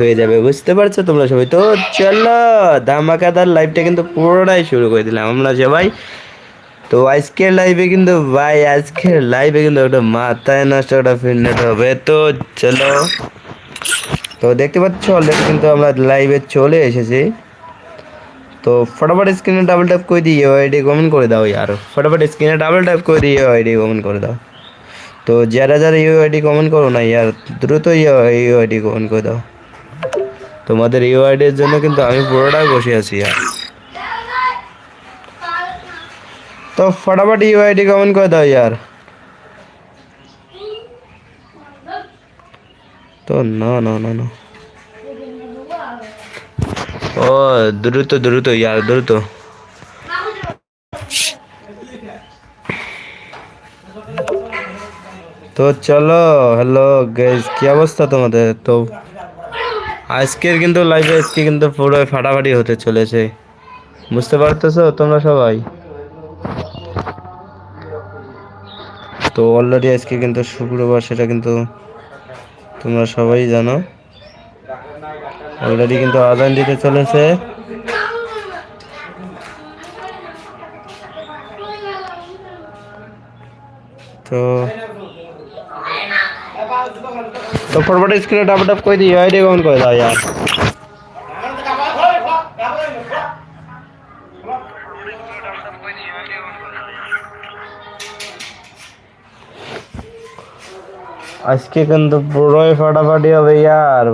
হয়ে যাবে, বুঝতে পারছ তোমরা সবাই? তো চলো, ধামাকাদার লাইভটা কিন্তু পুরোটাই শুরু করে দিলাম আমরা সবাই। তো আজকের লাইভে কিন্তু ভাই, আজকের লাইভে কিন্তু একটা মাথায় নষ্ট একটা ফিটনেট হবে। তো চলো। তো দেখতে পাচ্ছ অলরেডি কিন্তু আমরা লাইভে চলে এসেছি। তো ফটাফট স্ক্রিনে ডাবল ট্যাপ করে দিয়ে আইডি কমেন্ট করে দাও ইয়ার। ফটাফট স্ক্রিনে ডাবল ট্যাপ করে দিয়ে আইডি কমেন্ট করে দাও। তো যারা যারা ইউ আইডি কমেন্ট করো না ইয়ার, দ্রুত ইউ আইডি কমেন্ট করে দাও। তোমাদের ইউ আইডির জন্য কিন্তু আমি পুরোটাই বসে আছি ইয়ার তো ফটাফট ইউ আইডি কমেন্ট করে দাও ইয়ার। তো না না না না। ও, দ্রুত দ্রুত ইয়ার, দ্রুত। তো চলো হ্যালো গাইস কি অবস্থা তোমাদের? তো আজকের কিন্তু লাইভে আজকে কিন্তু পুরো ফাটাফাটি হতে চলেছে। বুঝতে পারতেছো তোমরা সবাই? তো অলরেডি আজকে কিন্তু শুক্রবার, সেটা কিন্তু তোমরা সবাই জানো। অলরেডি কিন্তু আদান দিতে চলেছে। তো तो फटफट स्क्रीन टप कोई दी आईडी कौन कोई था यार? আজকে কিন্তু বড়ই ফাটাফাটি হবে यार।